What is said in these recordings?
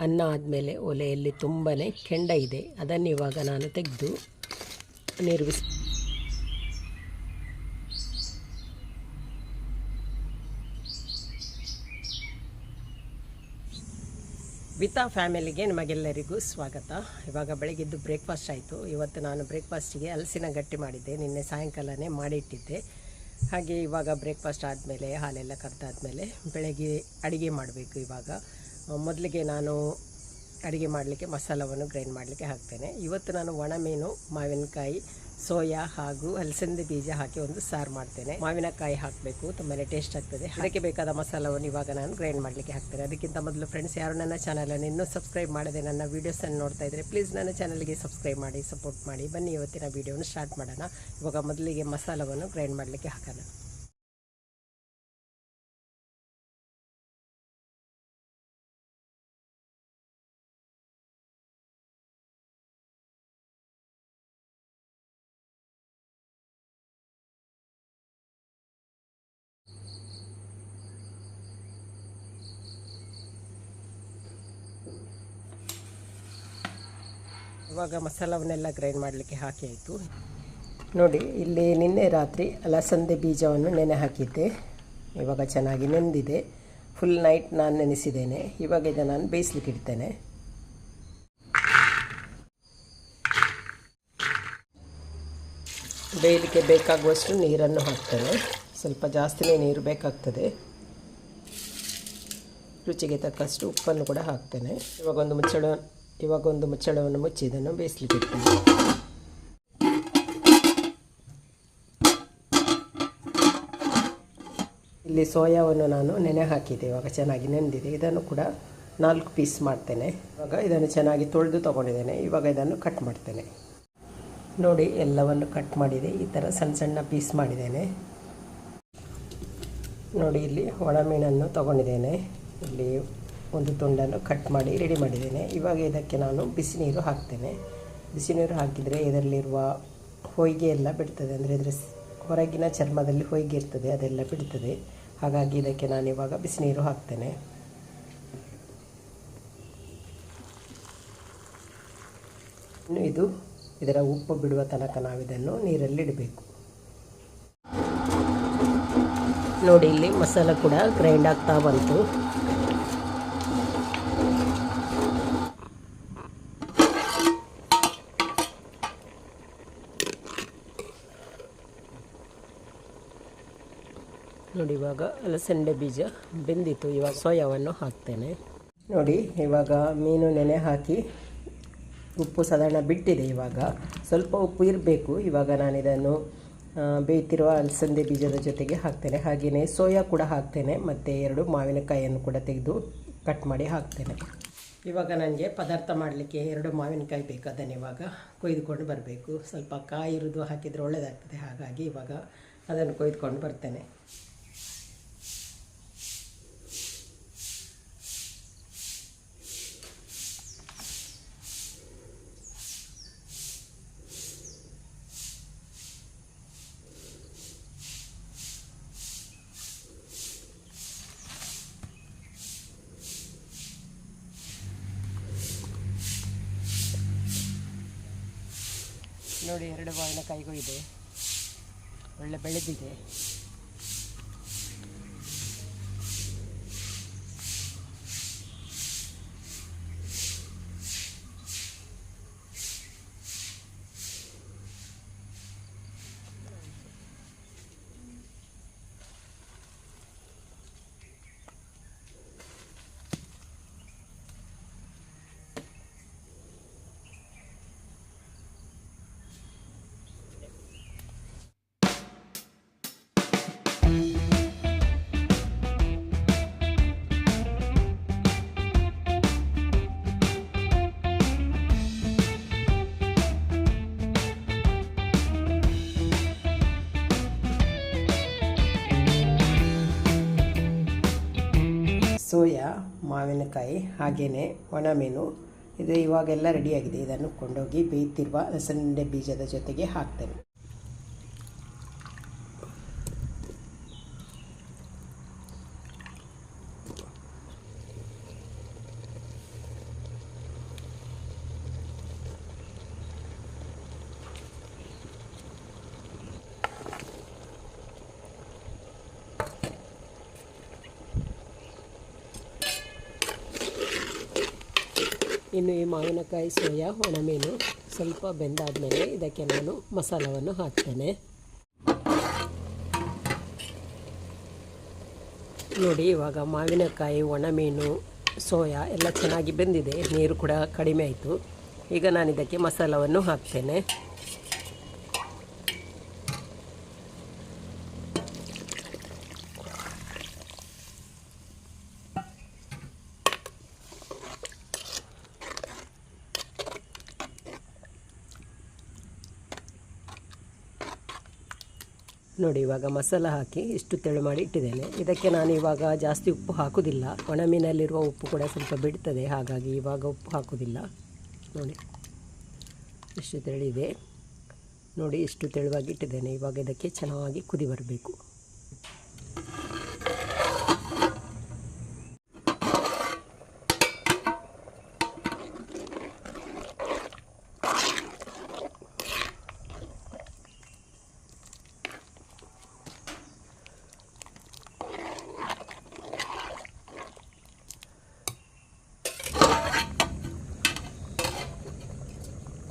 ಅನ್ನ ಆದಮೇಲೆ ಒಲೆಯಲ್ಲಿ ತುಂಬಾ ಕೆಂಡ ಇದೆ. ಅದನ್ನು ಇವಾಗ ನಾನು ತೆಗೆದು ನೀರು ವಿತಾ ಫ್ಯಾಮಿಲಿಗೆ ನಿಮಗೆಲ್ಲರಿಗೂ ಸ್ವಾಗತ. ಇವಾಗ ಬೆಳಗ್ಗೆದ್ದು ಬ್ರೇಕ್ಫಾಸ್ಟ್ ಆಯಿತು. ಇವತ್ತು ನಾನು ಬ್ರೇಕ್ಫಾಸ್ಟಿಗೆ ಹಲಸಿನ ಗಟ್ಟಿ ಮಾಡಿದ್ದೆ. ನಿನ್ನೆ ಸಾಯಂಕಾಲನೇ ಮಾಡಿಟ್ಟಿದ್ದೆ. ಹಾಗೆ ಇವಾಗ ಬ್ರೇಕ್ಫಾಸ್ಟ್ ಆದಮೇಲೆ ಹಾಲೆಲ್ಲ ಕರೆದಾದ್ಮೇಲೆ ಬೆಳಗ್ಗೆ ಅಡುಗೆ ಮಾಡಬೇಕು ಇವಾಗ. ಮೊದಲಿಗೆ ನಾನು ಅಡುಗೆ ಮಾಡಲಿಕ್ಕೆ ಮಸಾಲವನ್ನು ಗ್ರೈಂಡ್ ಮಾಡಲಿಕ್ಕೆ ಹಾಕ್ತೇನೆ. ಇವತ್ತು ನಾನು ಒಣ ಮೀನು, ಮಾವಿನಕಾಯಿ, ಸೋಯಾ ಹಾಗೂ ಹಲಸಂದೆ ಬೀಜ ಹಾಕಿ ಒಂದು ಸಾರು ಮಾಡ್ತೇನೆ. ಮಾವಿನಕಾಯಿ ಹಾಕಬೇಕು ತುಂಬಾ ಟೇಸ್ಟ್ ಆಗ್ತದೆ. ಅದಕ್ಕೆ ಬೇಕಾದ ಮಸಾಲವನ್ನು ಇವಾಗ ನಾನು ಗ್ರೈಂಡ್ ಮಾಡಲಿಕ್ಕೆ ಹಾಕ್ತೇನೆ. ಅದಕ್ಕಿಂತ ಮೊದಲು ಫ್ರೆಂಡ್ಸ್ ಯಾರು ನನ್ನ ಚಾನಲನ್ನು ಇನ್ನೂ ಸಬ್ಸ್ಕ್ರೈಬ್ ಮಾಡದೆ ನನ್ನ ವೀಡಿಯೋಸನ್ನು ನೋಡ್ತಾ ಇದ್ದರೆ ಪ್ಲೀಸ್ ನನ್ನ ಚಾನಲ್ಗೆ ಸಬ್ಸ್ಕ್ರೈಬ್ ಮಾಡಿ ಸಪೋರ್ಟ್ ಮಾಡಿ. ಬನ್ನಿ, ಇವತ್ತಿನ ವೀಡಿಯೋನ ಸ್ಟಾರ್ಟ್ ಮಾಡೋಣ. ಇವಾಗ ಮೊದಲಿಗೆ ಮಸಾಲವನ್ನು ಗ್ರೈಂಡ್ ಮಾಡಲಿಕ್ಕೆ ಹಾಕೋಣ. ಇವಾಗ ಮಸಾಲವನ್ನೆಲ್ಲ ಗ್ರೈಂಡ್ ಮಾಡಲಿಕ್ಕೆ ಹಾಕಿ ಆಯಿತು. ನೋಡಿ, ಇಲ್ಲಿ ನಿನ್ನೆ ರಾತ್ರಿ ಅಲಸಂದೆ ಬೀಜವನ್ನು ನೆನೆ ಹಾಕಿದ್ದೆ. ಇವಾಗ ಚೆನ್ನಾಗಿ ನೆಂದಿದೆ. ಫುಲ್ ನೈಟ್ ನಾನು ನೆನೆಸಿದ್ದೇನೆ. ಇವಾಗ ಇದನ್ನು ನಾನು ಬೇಯಿಸ್ಲಿಕ್ಕೆ ಇಡ್ತೇನೆ. ಬೇಯಲಿಕ್ಕೆ ಬೇಕಾಗುವಷ್ಟು ನೀರನ್ನು ಹಾಕ್ತೇನೆ. ಸ್ವಲ್ಪ ಜಾಸ್ತಿನೇ ನೀರು ಬೇಕಾಗ್ತದೆ. ರುಚಿಗೆ ತಕ್ಕಷ್ಟು ಉಪ್ಪನ್ನು ಕೂಡ ಹಾಕ್ತೇನೆ. ಇವಾಗ ಒಂದು ಮುಚ್ಚಳ ಇವಾಗ ಒಂದು ಮುಚ್ಚಳವನ್ನು ಮುಚ್ಚಿ ಇದನ್ನು ಬೇಯಿಸ್ಲಿಕ್ಕೆ ಇಡ್ತೀನಿ ಇಲ್ಲಿ ಸೋಯಾವನ್ನು ನಾನು ನೆನೆ ಹಾಕಿದೆ ಇವಾಗ ಚೆನ್ನಾಗಿ ನೆಂದಿದೆ. ಇದನ್ನು ಕೂಡ ನಾಲ್ಕು ಪೀಸ್ ಮಾಡ್ತೇನೆ. ಇವಾಗ ಇದನ್ನು ಚೆನ್ನಾಗಿ ತೊಳೆದು ತೊಗೊಂಡಿದ್ದೇನೆ. ಇವಾಗ ಇದನ್ನು ಕಟ್ ಮಾಡ್ತೇನೆ. ನೋಡಿ, ಎಲ್ಲವನ್ನು ಕಟ್ ಮಾಡಿದೆ. ಈ ಥರ ಸಣ್ಣ ಸಣ್ಣ ಪೀಸ್ ಮಾಡಿದ್ದೇನೆ. ನೋಡಿ, ಇಲ್ಲಿ ಒಣಮೀನನ್ನು ತೊಗೊಂಡಿದ್ದೇನೆ. ಇಲ್ಲಿ ಒಂದು ತುಂಡನ್ನು ಕಟ್ ಮಾಡಿ ರೆಡಿ ಮಾಡಿದ್ದೇನೆ. ಇವಾಗ ಇದಕ್ಕೆ ನಾನು ಬಿಸಿ ನೀರು ಹಾಕ್ತೇನೆ. ಬಿಸಿ ನೀರು ಹಾಕಿದರೆ ಇದರಲ್ಲಿರುವ ಹೊಯ್ಗೆ ಎಲ್ಲ ಬಿಡ್ತದೆ. ಅಂದರೆ ಇದರ ಹೊರಗಿನ ಚರ್ಮದಲ್ಲಿ ಹೊಯ್ಗೆ ಇರ್ತದೆ, ಅದೆಲ್ಲ ಬಿಡ್ತದೆ. ಹಾಗಾಗಿ ಇದಕ್ಕೆ ನಾನು ಇವಾಗ ಬಿಸಿ ನೀರು ಹಾಕ್ತೇನೆ. ಇನ್ನು ಇದು ಇದರ ಉಪ್ಪು ಬಿಡುವ ತನಕ ನಾವಿದನ್ನು ನೀರಲ್ಲಿ ಇಡಬೇಕು. ನೋಡಿ, ಇಲ್ಲಿ ಮಸಾಲ ಕೂಡ ಗ್ರೈಂಡ್ ಆಗ್ತಾ ಬಂತು. ನೋಡಿ, ಇವಾಗ ಅಲಸಂಡೆ ಬೀಜ ಬೆಂದಿತ್ತು. ಇವಾಗ ಸೋಯಾವನ್ನು ಹಾಕ್ತೇನೆ. ನೋಡಿ, ಇವಾಗ ಮೀನು ನೆನೆ ಹಾಕಿ ಉಪ್ಪು ಸಾಧಾರಣ ಬಿಟ್ಟಿದೆ ಇವಾಗ. ಸ್ವಲ್ಪ ಉಪ್ಪು ಇರಬೇಕು. ಇವಾಗ ನಾನಿದನ್ನು ಬೇಯ್ತಿರುವ ಅಲಸಂದೆ ಬೀಜದ ಜೊತೆಗೆ ಹಾಕ್ತೇನೆ. ಹಾಗೆಯೇ ಸೋಯಾ ಕೂಡ ಹಾಕ್ತೇನೆ. ಮತ್ತು ಎರಡು ಮಾವಿನಕಾಯಿಯನ್ನು ಕೂಡ ತೆಗೆದು ಕಟ್ ಮಾಡಿ ಹಾಕ್ತೇನೆ. ಇವಾಗ ನನಗೆ ಪದಾರ್ಥ ಮಾಡಲಿಕ್ಕೆ ಎರಡು ಮಾವಿನಕಾಯಿ ಬೇಕು. ಅದನ್ನು ಇವಾಗ ಕೊಯ್ದುಕೊಂಡು ಬರಬೇಕು. ಸ್ವಲ್ಪ ಕಾಯಿ ಇರೋದು ಹಾಕಿದರೆ ಒಳ್ಳೆಯದಾಗ್ತದೆ ಹಾಗಾಗಿ ಇವಾಗ ಅದನ್ನು ಕೊಯ್ದುಕೊಂಡು ಬರ್ತೇನೆ. ನೋಡಿ ಎರಡು ಮಾವಿನಕಾಯಿಗೂ ಇದೆ. ಒಳ್ಳೆ ಬೆಳೆದಿದೆ. ಸೋಯಾ ಮಾವಿನಕಾಯಿ ಹಾಗೆಯೇ ಒಣಮೀನು. ಇದು ಇವಾಗೆಲ್ಲ ರೆಡಿಯಾಗಿದೆ. ಇದನ್ನು ಕೊಂಡೋಗಿ ಬೇಯ್ತಿರುವ ಅಲಸಂದೆ ಬೀಜದ ಜೊತೆಗೆ ಹಾಕ್ತೇನೆ. ಇನ್ನು ಈ ಮಾವಿನಕಾಯಿ ಸೋಯಾ, ಒಣಮೀನು ಸ್ವಲ್ಪ ಬೆಂದಾದಮೇಲೆ ಇದಕ್ಕೆ ನಾನು ಮಸಾಲವನ್ನು ಹಾಕ್ತೇನೆ. ನೋಡಿ, ಇವಾಗ ಮಾವಿನಕಾಯಿ, ಒಣಮೀನು, ಸೋಯಾ ಎಲ್ಲ ಚೆನ್ನಾಗಿ ಬೆಂದಿದೆ. ನೀರು ಕೂಡ ಕಡಿಮೆ ಆಯಿತು. ಈಗ ನಾನು ಇದಕ್ಕೆ ಮಸಾಲವನ್ನು ಹಾಕ್ತೇನೆ. ನೋಡಿ, ಇವಾಗ ಮಸಾಲ ಹಾಕಿ ಇಷ್ಟು ತೆಳು ಮಾಡಿ ಇಟ್ಟಿದ್ದೇನೆ. ಇದಕ್ಕೆ ನಾನು ಇವಾಗ ಜಾಸ್ತಿ ಉಪ್ಪು ಹಾಕುವುದಿಲ್ಲ. ಒಣಮೀನಲ್ಲಿರುವ ಉಪ್ಪು ಕೂಡ ಸ್ವಲ್ಪ ಬಿಡ್ತದೆ, ಹಾಗಾಗಿ ಇವಾಗ ಉಪ್ಪು ಹಾಕೋದಿಲ್ಲ ನೋಡಿ, ಇಷ್ಟು ತೆಳಿದೆ ನೋಡಿ, ಇಷ್ಟು ತೆಳುವಾಗಿ ಇಟ್ಟಿದ್ದೇನೆ. ಇವಾಗ ಇದಕ್ಕೆ ಚೆನ್ನಾಗಿ ಕುದಿ ಬರಬೇಕು.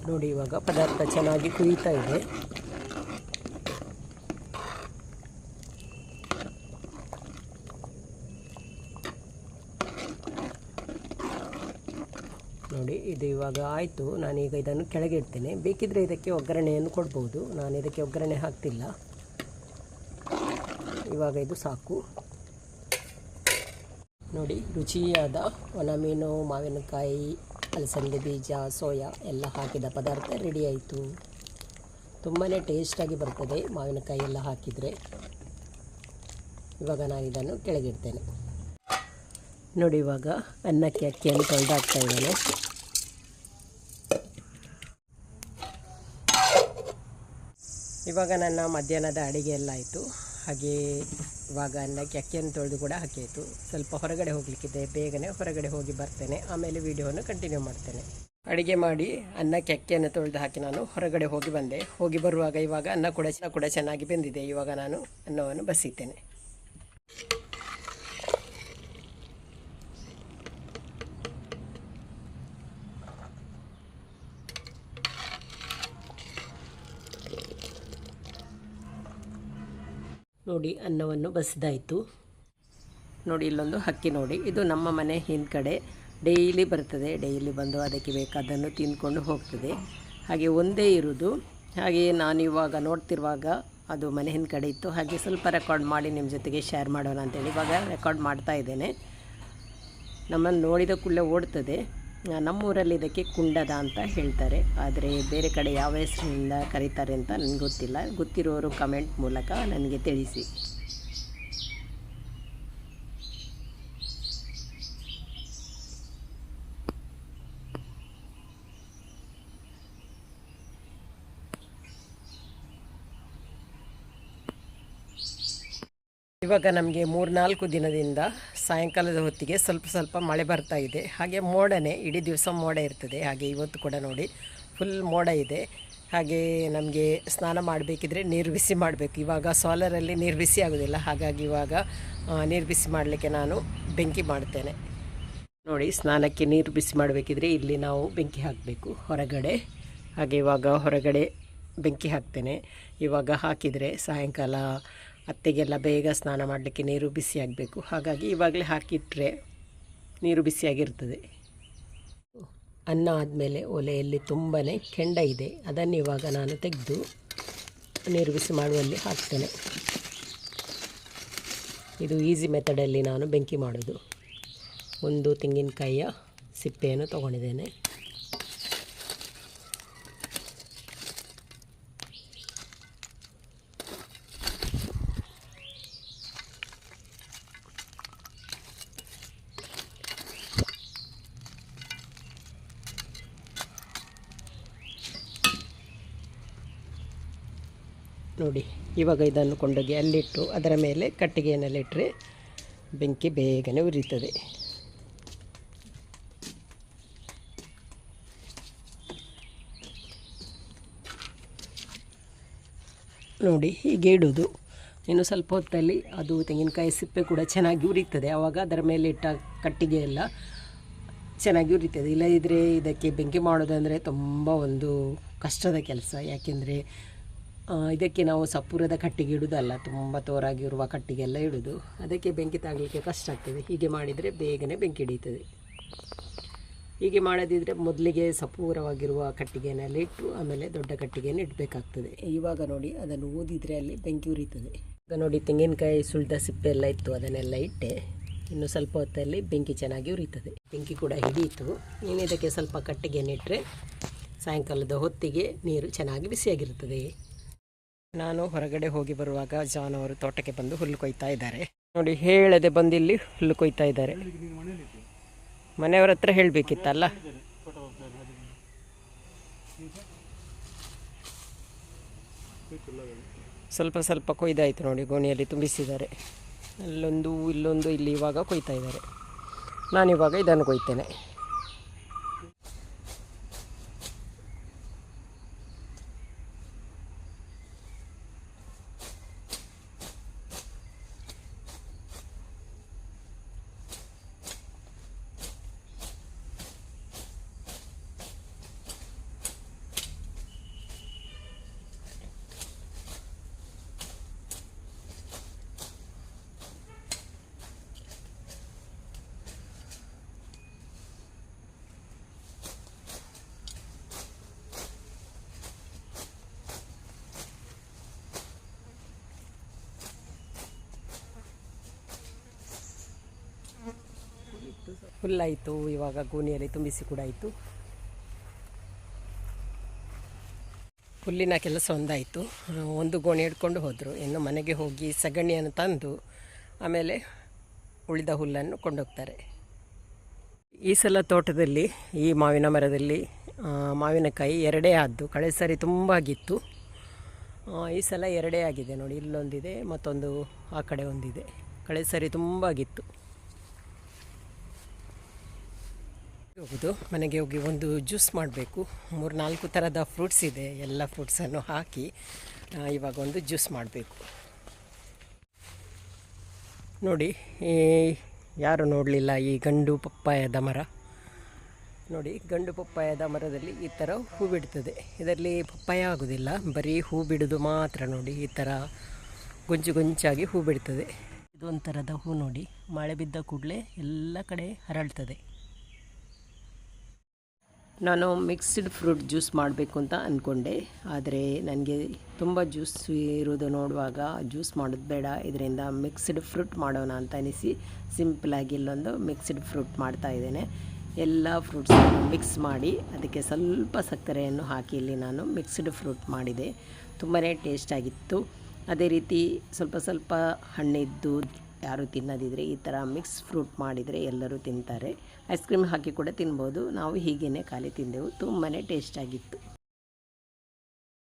ನೋಡಿ ಇವಾಗ ಪದಾರ್ಥ ಚೆನ್ನಾಗಿ ಕುದೀತಾ ಇದೆ. ನೋಡಿ, ಇದು ಇವಾಗ ಆಯಿತು. ನಾನೀಗ ಇದನ್ನು ಕೆಳಗೆ ಇಡ್ತೇನೆ ಬೇಕಿದ್ದರೆ ಇದಕ್ಕೆ ಒಗ್ಗರಣೆಯನ್ನು ಕೊಡ್ಬೋದು. ನಾನು ಇದಕ್ಕೆ ಒಗ್ಗರಣೆ ಹಾಕ್ತಿಲ್ಲ. ಇವಾಗ ಇದು ಸಾಕು. ನೋಡಿ, ರುಚಿಯಾದ ಒಣ ಮೀನು, ಮಾವಿನಕಾಯಿ ಅಲಸಂದೆ ಬೀಜ, ಸೋಯಾ ಎಲ್ಲ ಹಾಕಿದ ಪದಾರ್ಥ ರೆಡಿ ಆಯಿತು. ತುಂಬಾ ಟೇಸ್ಟಾಗಿ ಬರ್ತದೆ ಮಾವಿನಕಾಯಿ ಎಲ್ಲ ಹಾಕಿದರೆ. ಇವಾಗ ನಾನು ಇದನ್ನು ಕೆಳಗಿಡ್ತೇನೆ. ನೋಡಿ ಇವಾಗ ಅನ್ನಕ್ಕೆ ಅಕ್ಕಿಯನ್ನು ತೊಳೆದಾಕ್ತಾ ಇದ್ದೇನೆ. ಇವಾಗ ನನ್ನ ಮಧ್ಯಾಹ್ನದ ಅಡಿಗೆ ಎಲ್ಲ ಆಯಿತು. ಹಾಗೆ ಇವಾಗ ಅನ್ನಕ್ಕೆ ಅಕ್ಕಿಯನ್ನು ತೊಳೆದು ಕೂಡ ಹಾಕಿಯಿತು ಸ್ವಲ್ಪ ಹೊರಗಡೆ ಹೋಗಲಿಕ್ಕಿದೆ. ಬೇಗನೆ ಹೊರಗಡೆ ಹೋಗಿ ಬರ್ತೇನೆ. ಆಮೇಲೆ ವಿಡಿಯೋವನ್ನು ಕಂಟಿನ್ಯೂ ಮಾಡ್ತೇನೆ. ಅಡುಗೆ ಮಾಡಿ ಅನ್ನಕ್ಕೆ ಅಕ್ಕಿಯನ್ನು ತೊಳೆದು ಹಾಕಿ ನಾನು ಹೊರಗಡೆ ಹೋಗಿ ಬಂದೆ. ಹೋಗಿ ಬರುವಾಗ ಇವಾಗ ಅನ್ನ ಕೂಡ ಕೂಡ ಚೆನ್ನಾಗಿ ಬೆಂದಿದೆ. ಇವಾಗ ನಾನು ಅನ್ನವನ್ನು ಬಸಿತೇನೆ. ನೋಡಿ ಅನ್ನವನ್ನು ಬಸಿದಾಯಿತು. ನೋಡಿ ಇಲ್ಲೊಂದು ಹಕ್ಕಿ ನೋಡಿ. ಇದು ನಮ್ಮ ಮನೆ ಹಿಂದ್ಗಡೆ. ಡೈಲಿ ಬರ್ತದೆ, ಡೈಲಿ ಬಂದು ಅದಕ್ಕೆ ಬೇಕಾದನ್ನು ತಿಂದ್ಕೊಂಡು ಹೋಗ್ತದೆ. ಹಾಗೆ ಒಂದೇ ಇರುವುದು ಹಾಗೆ ನಾನು ಇವಾಗ ನೋಡ್ತಿರುವಾಗ ಅದು ಮನೆ ಹಿಂದ್ಗಡೆ ಇತ್ತು. ಹಾಗೆ ಸ್ವಲ್ಪ ರೆಕಾರ್ಡ್ ಮಾಡಿ ನಿಮ್ಮ ಜೊತೆಗೆ ಶೇರ್ ಮಾಡೋಣ ಅಂತೇಳಿ ಇವಾಗ ರೆಕಾರ್ಡ್ ಮಾಡ್ತಾ ಇದ್ದೇನೆ. ನಮ್ಮನ್ನು ನೋಡಿದ ಕೂಡಲೇ ಓಡ್ತದೆ. ನಮ್ಮೂರಲ್ಲಿ ಇದಕ್ಕೆ ಕುಂಡದ ಅಂತ ಹೇಳ್ತಾರೆ. ಆದರೆ ಬೇರೆ ಕಡೆ ಯಾವ ಹೆಸರಿನಿಂದ ಕರೀತಾರೆ ಅಂತ ನನಗೆ ಗೊತ್ತಿಲ್ಲ. ಗೊತ್ತಿರೋರು ಕಮೆಂಟ್ ಮೂಲಕ ನನಗೆ ತಿಳಿಸಿ. ಇವಾಗ ನಮಗೆ ಮೂರ್ನಾಲ್ಕು ದಿನದಿಂದ ಸಾಯಂಕಾಲದ ಹೊತ್ತಿಗೆ ಸ್ವಲ್ಪ ಸ್ವಲ್ಪ ಮಳೆ ಬರ್ತಾ ಇದೆ. ಹಾಗೆ ಮೋಡನೇ ಇಡೀ ದಿವಸ ಮೋಡ ಇರ್ತದೆ. ಹಾಗೆ ಇವತ್ತು ಕೂಡ ನೋಡಿ ಫುಲ್ ಮೋಡ ಇದೆ. ಹಾಗೆ ನಮಗೆ ಸ್ನಾನ ಮಾಡಬೇಕಿದ್ರೆ ನೀರು ಬಿಸಿ ಮಾಡಬೇಕು. ಇವಾಗ ಸೋಲರಲ್ಲಿ ನೀರು ಬಿಸಿ ಆಗೋದಿಲ್ಲ. ಹಾಗಾಗಿ ಇವಾಗ ನೀರು ಬಿಸಿ ಮಾಡಲಿಕ್ಕೆ ನಾನು ಬೆಂಕಿ ಮಾಡ್ತೇನೆ. ನೋಡಿ, ಸ್ನಾನಕ್ಕೆ ನೀರು ಬಿಸಿ ಮಾಡಬೇಕಿದ್ರೆ ಇಲ್ಲಿ ನಾವು ಬೆಂಕಿ ಹಾಕಬೇಕು. ಹೊರಗಡೆ, ಹಾಗೆ ಇವಾಗ ಹೊರಗಡೆ ಬೆಂಕಿ ಹಾಕ್ತೇನೆ. ಇವಾಗ ಹಾಕಿದರೆ ಸಾಯಂಕಾಲ ಅತ್ತೆಗೆಲ್ಲ ಬೇಗ ಸ್ನಾನ ಮಾಡಲಿಕ್ಕೆ ನೀರು ಬಿಸಿಯಾಗಬೇಕು ಹಾಗಾಗಿ ಇವಾಗಲೇ ಹಾಕಿಟ್ಟರೆ ನೀರು ಬಿಸಿಯಾಗಿರ್ತದೆ ಅನ್ನ ಆದಮೇಲೆ ಒಲೆಯಲ್ಲಿ ತುಂಬಾ ಕೆಂಡ ಇದೆ. ಅದನ್ನು ಇವಾಗ ನಾನು ತೆಗೆದು ನೀರು ಬಿಸಿ ಮಾಡುವಲ್ಲಿ ಹಾಕ್ತೇನೆ. ಇದು ಈಸಿ ಮೆಥಡಲ್ಲಿ ನಾನು ಬೆಂಕಿ ಮಾಡೋದು. ಒಂದು ತೆಂಗಿನಕಾಯಿಯ ಸಿಪ್ಪೆಯನ್ನು ತೊಗೊಂಡಿದ್ದೇನೆ. ನೋಡಿ, ಇವಾಗ ಇದನ್ನು ಕೊಂಡೋಗಿ ಅಲ್ಲಿಟ್ಟು ಅದರ ಮೇಲೆ ಕಟ್ಟಿಗೆಯನ್ನಲ್ಲಿಟ್ಟರೆ ಬೆಂಕಿ ಬೇಗನೆ ಉರಿತದೆ. ನೋಡಿ, ಹೀಗೆ ಇಡೋದು. ಇನ್ನು ಸ್ವಲ್ಪ ಹೊತ್ತಲ್ಲಿ ಅದು ತೆಂಗಿನಕಾಯಿ ಸಿಪ್ಪೆ ಕೂಡ ಚೆನ್ನಾಗಿ ಉರಿತದೆ. ಆವಾಗ ಅದರ ಮೇಲೆ ಇಟ್ಟ ಕಟ್ಟಿಗೆ ಎಲ್ಲ ಚೆನ್ನಾಗಿ ಉರಿತದೆ. ಇಲ್ಲದಿದ್ದರೆ ಇದಕ್ಕೆ ಬೆಂಕಿ ಮಾಡೋದಂದರೆ ತುಂಬ ಒಂದು ಕಷ್ಟದ ಕೆಲಸ. ಯಾಕೆಂದರೆ ಇದಕ್ಕೆ ನಾವು ಸಪ್ಪುರದ ಕಟ್ಟಿಗೆ ಇಡುವುದಲ್ಲ ತುಂಬ ತೋರಾಗಿರುವ ಕಟ್ಟಿಗೆಲ್ಲ ಇಡುವುದು ಅದಕ್ಕೆ ಬೆಂಕಿ ತಾಗಲಿಕ್ಕೆ ಕಷ್ಟ ಆಗ್ತದೆ. ಹೀಗೆ ಮಾಡಿದರೆ ಬೇಗನೆ ಬೆಂಕಿ ಹಿಡಿಯುತ್ತದೆ. ಹೀಗೆ ಮಾಡದಿದ್ದರೆ ಮೊದಲಿಗೆ ಸಪೂರವಾಗಿರುವ ಕಟ್ಟಿಗೆನಲ್ಲಿ ಇಟ್ಟು, ಆಮೇಲೆ ದೊಡ್ಡ ಕಟ್ಟಿಗೆಯನ್ನು ಇಡಬೇಕಾಗ್ತದೆ. ಇವಾಗ ನೋಡಿ, ಅದನ್ನು ಓದಿದರೆ ಅಲ್ಲಿ ಬೆಂಕಿ ಉರಿತದೆ. ಈಗ ನೋಡಿ, ತೆಂಗಿನಕಾಯಿ ಸುಳಿದ ಸಿಪ್ಪೆ ಎಲ್ಲ ಇತ್ತು, ಅದನ್ನೆಲ್ಲ ಇಟ್ಟೆ. ಇನ್ನು ಸ್ವಲ್ಪ ಹೊತ್ತಲ್ಲಿ ಬೆಂಕಿ ಚೆನ್ನಾಗಿ ಉರಿತದೆ. ಬೆಂಕಿ ಕೂಡ ಹಿಡಿಯಿತು. ನೀನು ಇದಕ್ಕೆ ಸ್ವಲ್ಪ ಕಟ್ಟಿಗೆನಿಟ್ಟರೆ ಸಾಯಂಕಾಲದ ಹೊತ್ತಿಗೆ ನೀರು ಚೆನ್ನಾಗಿ ಬಿಸಿಯಾಗಿರುತ್ತದೆ. ನಾನು ಹೊರಗಡೆ ಹೋಗಿ ಬರುವಾಗ ಜಾನ್ ಅವರು ತೋಟಕ್ಕೆ ಬಂದು ಹುಲ್ಲು ಕೊಯ್ತಾ ಇದ್ದಾರೆ. ನೋಡಿ, ಹೇಳದೆ ಬಂದು ಇಲ್ಲಿ ಹುಲ್ಲು ಕೊಯ್ತಾ ಇದ್ದಾರೆ. ಮನೆಯವರ ಹತ್ರ ಹೇಳಬೇಕಿತ್ತಲ್ಲ? ಸ್ವಲ್ಪ ಸ್ವಲ್ಪ ಕೊಯ್ದಾಯ್ತು ನೋಡಿ, ಗೋಣಿಯಲ್ಲಿ ತುಂಬಿಸಿದ್ದಾರೆ. ಅಲ್ಲೊಂದು, ಇಲ್ಲೊಂದು ಇಲ್ಲಿ ಇವಾಗ ಕೊಯ್ತಾ ಇದ್ದಾರೆ. ನಾನಿವಾಗ ಇದನ್ನು ಕೊಯ್ತೇನೆ. ಹುಲ್ಲಾಯಿತು ಇವಾಗ ಗೋಣಿಯಲ್ಲಿ ತುಂಬಿಸಿ ಕೂಡ ಆಯಿತು. ಹುಲ್ಲಿನ ಕೆಲಸ ಒಂದಾಯಿತು. ಒಂದು ಗೋಣಿ ಹಿಡ್ಕೊಂಡು ಹೋದರು. ಇನ್ನು ಮನೆಗೆ ಹೋಗಿ ಸಗಣಿಯನ್ನು ತಂದು, ಆಮೇಲೆ ಉಳಿದ ಹುಲ್ಲನ್ನು ಕೊಂಡೋಗ್ತಾರೆ. ಈ ಸಲ ತೋಟದಲ್ಲಿ, ಈ ಮಾವಿನ ಮರದಲ್ಲಿ ಮಾವಿನಕಾಯಿ ಎರಡೇ ಆದ್ದು. ಕಳೆದ ಸರಿ ತುಂಬ ಆಗಿತ್ತು. ಈ ಸಲ ಎರಡೇ ಆಗಿದೆ ನೋಡಿ. ಇಲ್ಲೊಂದಿದೆ, ಮತ್ತೊಂದು ಆ ಕಡೆ ಒಂದಿದೆ. ಕಳೆದ ಸರಿ ತುಂಬ ಆಗಿತ್ತು. ಹೋಗುದು ಮನೆಗೆ ಹೋಗಿ ಒಂದು ಜ್ಯೂಸ್ ಮಾಡಬೇಕು. ಮೂರು ನಾಲ್ಕು ಥರದ ಫ್ರೂಟ್ಸ್ ಇದೆ. ಎಲ್ಲ ಫ್ರೂಟ್ಸನ್ನು ಹಾಕಿ ಇವಾಗ ಒಂದು ಜ್ಯೂಸ್ ಮಾಡಬೇಕು. ನೋಡಿ, ಈ ಯಾರು ನೋಡಲಿಲ್ಲ ಈ ಗಂಡು ಪಪ್ಪಾಯದ ಮರ? ನೋಡಿ, ಗಂಡು ಪಪ್ಪಾಯದ ಮರದಲ್ಲಿ ಈ ಥರ ಹೂ ಬಿಡ್ತದೆ. ಇದರಲ್ಲಿ ಪಪ್ಪಾಯ ಆಗೋದಿಲ್ಲ. ಬರೀ ಹೂ ಬಿಡೋದು ಮಾತ್ರ ನೋಡಿ, ಈ ಥರ ಗೊಂಚು ಗುಂಚಾಗಿ ಹೂ ಬಿಡ್ತದೆ. ಇದೊಂಥರದ ಹೂ ನೋಡಿ. ಮಳೆ ಬಿದ್ದ ಕೂಡಲೇ ಎಲ್ಲ ಕಡೆ ಹರಳ್ತದೆ. ನಾನು ಮಿಕ್ಸ್ಡ್ ಫ್ರೂಟ್ ಜ್ಯೂಸ್ ಮಾಡಬೇಕು ಅಂತ ಅಂದ್ಕೊಂಡೆ ಆದರೆ ನನಗೆ ತುಂಬ ಜ್ಯೂಸ್ ಇರೋದು ನೋಡುವಾಗ ಜ್ಯೂಸ್ ಮಾಡೋದು ಬೇಡ. ಇದರಿಂದ ಮಿಕ್ಸ್ಡ್ ಫ್ರೂಟ್ ಮಾಡೋಣ ಅಂತ ಅನಿಸಿ ಸಿಂಪಲಾಗಿ ಇಲ್ಲೊಂದು ಮಿಕ್ಸ್ಡ್ ಫ್ರೂಟ್ ಮಾಡ್ತಾ ಇದ್ದೇನೆ. ಎಲ್ಲ ಫ್ರೂಟ್ಸ್ ಮಿಕ್ಸ್ ಮಾಡಿ ಅದಕ್ಕೆ ಸ್ವಲ್ಪ ಸಕ್ಕರೆಯನ್ನು ಹಾಕಿ ಇಲ್ಲಿ ನಾನು ಮಿಕ್ಸ್ಡ್ ಫ್ರೂಟ್ ಮಾಡಿದೆ. ತುಂಬಾ ಟೇಸ್ಟಾಗಿತ್ತು ಅದೇ ರೀತಿ ಸ್ವಲ್ಪ ಸ್ವಲ್ಪ ಹಣ್ಣಿದ್ದು ಯಾರು ತಿನ್ನದಿದ್ದರೆ ಈ ಥರ ಮಿಕ್ಸ್ ಫ್ರೂಟ್ ಮಾಡಿದರೆ ಎಲ್ಲರೂ ತಿಂತಾರೆ. ಐಸ್ ಕ್ರೀಮ್ ಹಾಕಿ ಕೂಡ ತಿನ್ಬೋದು. ನಾವು ಹೀಗೇ ಖಾಲಿ ತಿಂದೆವು. ತುಂಬಾ ಟೇಸ್ಟಾಗಿತ್ತು.